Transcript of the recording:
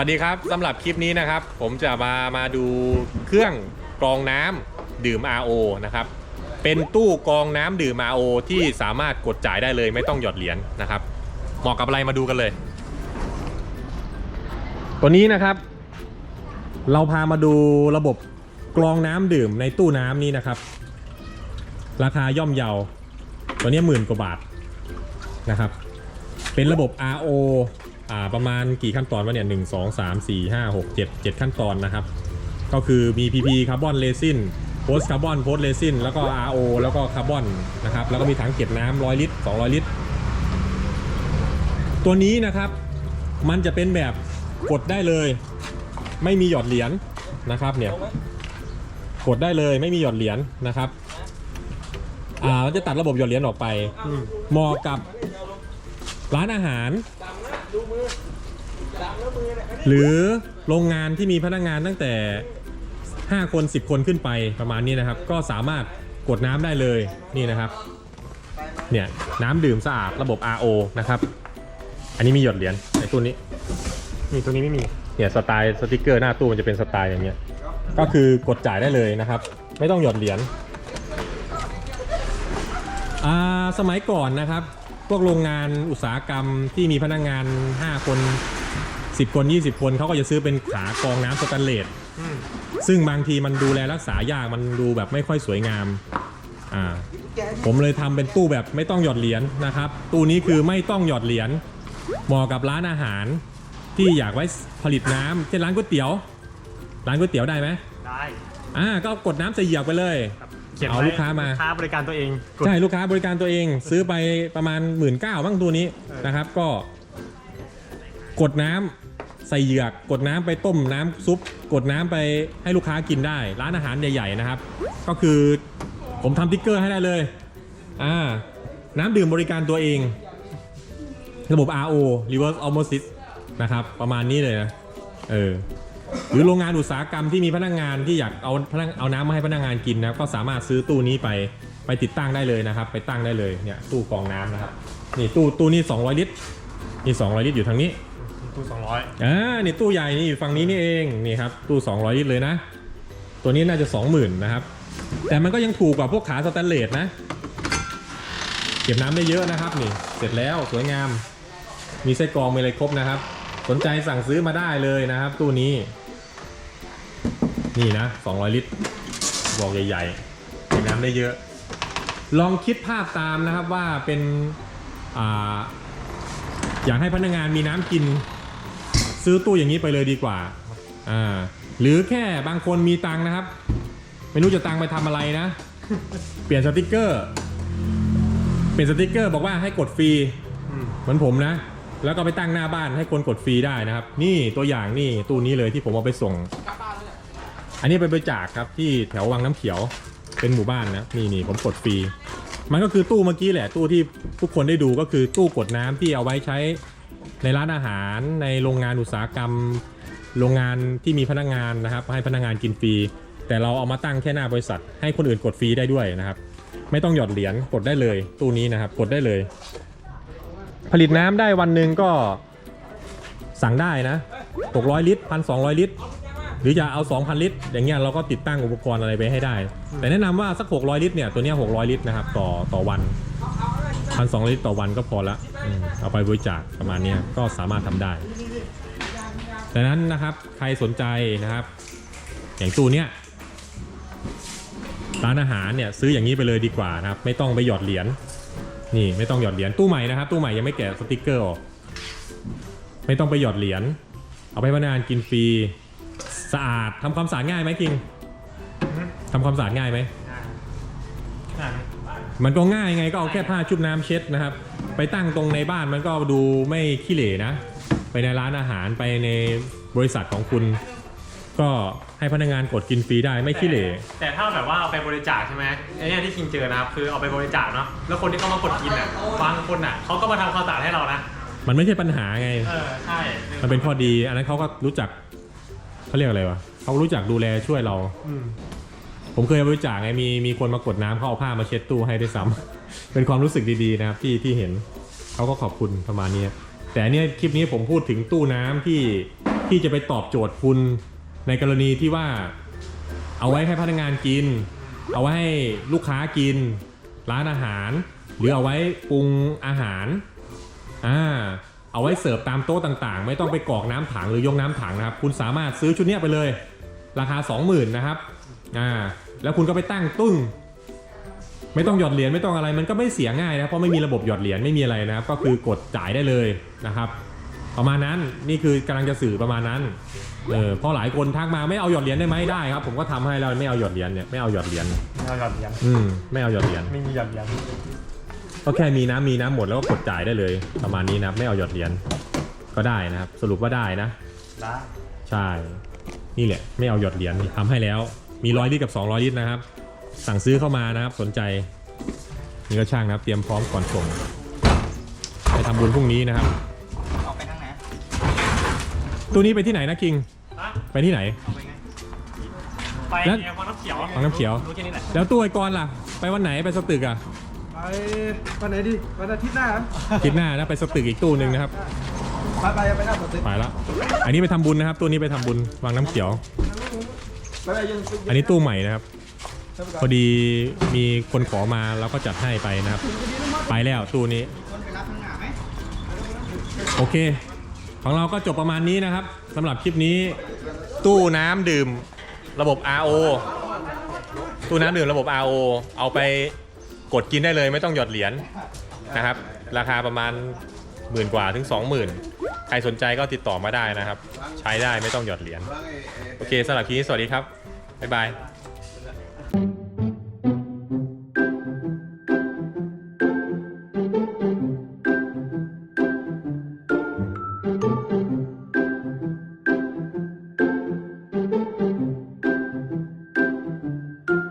วัสดีครับสำหรับคลิปนี้นะครับ ผมจะมามาดูเครื่องกรองน้ำดื่ม RO นะครับ เป็นตู้กรองน้ำดื่ม RO ที่สามารถกดจ่ายได้เลยไม่ต้องหยอดเหรียญนะครับ เหมาะกับอะไรมาดูกันเลย ตัวนี้นะครับ เราพามาดูระบบกรองน้ำดื่มในตู้น้ำนี้นะครับ ราคาย่อมเยา ตัวนี้หมื่นกว่าบาทนะครับ เป็นระบบ RO อ่าประมาณกี่ขั้นตอนวะเนี่ยหนึ่งสองสามสี่ห้าหกเจ็ดเจ็ดขั้นตอนนะครับ ก็คือมี PP คาร์บอนเรซินโพสคาร์บอนโพสเรซินแล้วก็ RO แล้วก็คาร์บอนนะครับ แล้วก็มีถังเก็บน้ำร้อยลิตร200ลิตร ตัวนี้นะครับ มันจะเป็นแบบกดได้เลย ไม่มีหยอดเหรียญนะครับเนี่ยกดได้เลยไม่มีหยอดเหรียญนะครับอ่าเราจะตัดระบบหยอดเหรียญออกไปเหมาะกับร้านอาหาร หรือโรงงานที่มีพนักงานตั้งแต่ 5 คน 10 คนขึ้นไปประมาณนี้นะครับ ก็สามารถกดน้ำได้เลยนี่นะครับเนี่ยน้ำดื่มสะอาดระบบ RO นะครับ อันนี้มีหยดเหรียญในตู้นี้นี่ตัวนี้ไม่มีเนี่ยสไตล์สติกเกอร์หน้าตู้มันจะเป็นสไตล์อย่างเงี้ยก็คือกดจ่ายได้เลยนะครับ ไม่ต้องหยอดเหรียญอ่าสมัยก่อนนะครับ พวกโรงงานอุตสาหกรรมที่มีพนักงาน 5 คน 10 คน 20 คนเขาก็จะซื้อเป็นขากรองน้ำสแตนเลสอืมซึ่งบางทีมันดูแลรักษายากมันดูแบบไม่ค่อยสวยงามอ่าผมเลยทำเป็นตู้แบบไม่ต้องหยอดเหรียญนะครับ ตู้นี้คือไม่ต้องหยอดเหรียญเหมาะกับร้านอาหาร ที่อยากไว้ผลิตน้ำเช่นร้านก๋วยเตี๋ยว ร้านก๋วยเตี๋ยวได้ไหมได้อ่าก็กดน้ำใส่เหยือกไปเลย ครับขียนเอาไว้ลูกค้ามาลูกค้าบริการตัวเองกด ใช่ลูกค้าบริการตัวเองซื้อไปประมาณหมื่นเก้าบ้างตัวนี้เออ นะครับ ก็ กดน้ำใส่เหยือก กดน้ำไปต้มน้ำซุป กดน้ำไปให้ลูกค้ากินได้ ร้านอาหารใหญ่ๆนะครับ ก็คือผมทำติ๊กเกอร์ให้ได้เลยอ่าน้ำดื่มบริการตัวเอง ระบบ RO reverse osmosis นะครับ ประมาณนี้เลยนะเออ หรือโรงงานอุตสาหกรรมที่มีพนักงานที่อยากเอาพนักเอาน้ำมาให้พนักงานกินนะก็สามารถซื้อตู้นี้ไปไปติดตั้งได้เลยนะครับ ไปตั้งได้เลยเนี่ยตู้กรองน้ำนะครับนี่ตู้ตู้นี้200 ลิตรนี่200 ลิตรอยู่ทางนี้ตู้สองร้อยอ่านี่ตู้ใหญ่นี่อยู่ฝั่งนี้นี่เองนี่ครับตู้ 200 ลิตรเลยนะ ตัวนี้น่าจะ 20,000นะครับ แต่มันก็ยังถูกกว่าพวกขาสแตนเลสนะ เก็บน้ำได้เยอะนะครับนี่เสร็จแล้วสวยงามมีไส้กรองมีอะไรครบนะครับ สนใจสั่งซื้อมาได้เลยนะครับ ตู้นี้ นี่นะ 200 ลิตรบอกใหญ่ๆก็บน้ำได้เยอะ ลองคิดภาพตามนะครับว่าเป็นออยากให้พนักงานมีน้ำกิน ซื้อตู้อย่างนี้ไปเลยดีกว่าอ่าหรือแค่บางคนมีตังนะครับ ไม่รู้จะตังไปทำอะไรนะ เปลี่ยนสติกเกอร์ เปลี่ยนสติกเกอร์บอกว่าให้กดฟรีเหมือนผมนะ แล้วก็ไปตั้งหน้าบ้านให้คนกดฟรีได้นะครับ นี่ตัวอย่างนี่ตู้นี้เลยที่ผมเอาไปส่ง อันนี้ไปบริจาคครับที่แถววังน้ำเขียวเป็นหมู่บ้านนะนี่นี่ผมกดฟรีมันก็คือตู้เมื่อกี้แหละตู้ที่ทุกคนได้ดูก็คือตู้กดน้ำที่เอาไว้ใช้ในร้านอาหารในโรงงานอุตสาหกรรม โรงงานที่มีพนักงานนะครับ ให้พนักงานกินฟรี แต่เราเอามาตั้งแค่หน้าบริษัท ให้คนอื่นกดฟรีได้ด้วยนะครับ ไม่ต้องหยอดเหรียญกดได้เลย ตู้นี้นะครับกดได้เลย ผลิตน้ำได้วันหนึ่งก็สั่งได้นะตกร้อยลิตรพันสองลิตร หรือจะเอา 2,000 ลิตร อย่างเงี้ยเราก็ติดตั้งอุปกรณ์อะไรไปให้ได้ แต่แนะนำว่าสัก 600 ลิตรเนี่ยตัวเนี้ย600 ลิตรนะครับต่อต่อวันพันสลิตรต่อวันก็พอละอืมเอาไปบริจาคประมาณเนี้ยก็สามารถทำได้ดังนั้นนะครับใครสนใจนะครับ อย่างตู้เนี้ย ร้านอาหารเนี่ยซื้ออย่างนี้ไปเลยดีกว่านะครับ ไม่ต้องไปหยอดเหรียญนี่ไม่ต้องหยอดเหรียญตู้ใหม่นะครับ ตู้ใหม่ยังไม่แกะสติกเกอร์ออกไม่ต้องไปหยอดเหรียญเอาไปให้พนักงานกินฟรี สะอาดทำความสะอาดง่ายไหมคิงทำความสะอาดง่ายไหมได้ได้ไหมมันก็ง่ายไงก็เอาแค่ผ้าชุบน้ำเช็ดนะครับ ไปตั้งตรงในบ้านมันก็ดูไม่ขี้เหร่นะ ไปในร้านอาหารไปในบริษัทของคุณ ก็ให้พนักงานกดกินฟรีได้ไม่ขี้เหร่แต่แต่ถ้าแบบว่าเอาไปบริจาคใช่ไหมไอ้เนี่ยที่คิงเจอนะครับคือเอาไปบริจาคเนาะแล้วคนที่เขามากดกินอะบางคนอะเขาก็มาทำความสะอาดให้เรานะมันไม่ใช่ปัญหาไงเออใช่มันเป็นข้อดีอันนั้นเขาก็รู้จัก เขาเรียกอะไรวะเขารู้จักดูแลช่วยเรา อืมผมเคยบริจาคไงมีมีคนมากดน้ำเขาเอาผ้ามาเช็ดตู้ให้ด้วยซ้ำ เป็นความรู้สึกดีๆนะครับที่ที่เห็นเขาก็ขอบคุณประมาณนี้แต่อันเนี้ยคลิปนี้ผมพูดถึงตู้น้ำที่ที่จะไปตอบโจทย์คุณในกรณีที่ว่า เอาไว้ให้พนักงานกิน เอาไว้ให้ลูกค้ากิน ร้านอาหาร หรือเอาไว้ปรุงอาหารอ่า เอาไว้เสิร์ฟตามโต๊ะต่างๆ ไม่ต้องไปกรอกน้ำถังหรือยกน้ำถังนะครับ คุณสามารถซื้อชุดเนี้ยไปเลย ราคา 20,000นะครับอ่าแล้วคุณก็ไปตั้งตุ้งไม่ต้องหยอดเหรียญไม่ต้องอะไรมันก็ไม่เสียง่ายนะเพราะไม่มีระบบหยอดเหรียญไม่มีอะไรนะครับก็คือกดจ่ายได้เลยนะครับ ประมาณนั้นนี่คือกำลังจะสื่อประมาณนั้นเออเพราะหลายคนทักมาไม่เอาหยอดเหรียญได้ไหมได้ครับ ผมก็ทำให้แล้วไม่เอาหยอดเหรียญเนี่ยไม่เอาหยอดเหรียญไม่เอาหยอดเหรียญอืมไม่เอาหยอดเหรียญไม่มีหยอดเหรียญ ก็แค่มีน้ำมีน้ำหมดแล้วก็กดจ่ายได้เลย ประมาณนี้นะครับไม่เอาหยอดเหรียญก็ได้นะครับ สรุปว่าได้นะ ได้ใช่ นี่แหละ ไม่เอาหยอดเหรียญนี่ทำให้แล้ว มีร้อยลิตรกับ 200 ลิตรนะครับ สั่งซื้อเข้ามานะครับ สนใจ นี่ก็ช่างนะครับ เตรียมพร้อมก่อนส่งไปทำบุญพรุ่งนี้นะครับออกไปทางไหนตัวนี้ไปที่ไหนนะคิงอะไปที่ไหนออกไปไงไปแล้วเนี่ยวังน้ำเขียววังน้ำเขียว รู้แค่นี้แหละแล้วตัวไอ้กรล่ะ ไปวันไหนไปสตึกอะไป วันไหนดีวันอาทิตย์หน้าครับคิดหน้านะไปสตึกอีกตู้หนึ่งนะครับ ไปไปไปหน้าสวนตึกไปละอันนี้ไปทำบุญนะครับ ตัวนี้ไปทำบุญวางน้ำเขียว ไปไปยังอันนี้ตู้ใหม่นะครับ พอดีมีคนขอมาเราก็จัดให้ไปนะครับ ไปแล้วตู้นี้คนไปรับข้างหน้าไหมโอเค ของเราก็จบประมาณนี้นะครับสำหรับคลิปนี้ ตู้น้ำดื่ม ระบบ RO ตู้น้ำดื่มระบบ RO เอาไป กดกินได้เลยไม่ต้องหยอดเหรียญนะครับ ราคาประมาณหมื่นกว่าถึง 20,000 ใครสนใจก็ติดต่อมาได้นะครับ ใช้ได้ไม่ต้องหยอดเหรียญโอเคสำหรับคลิปนี้สวัสดีครับบ๊ายบาย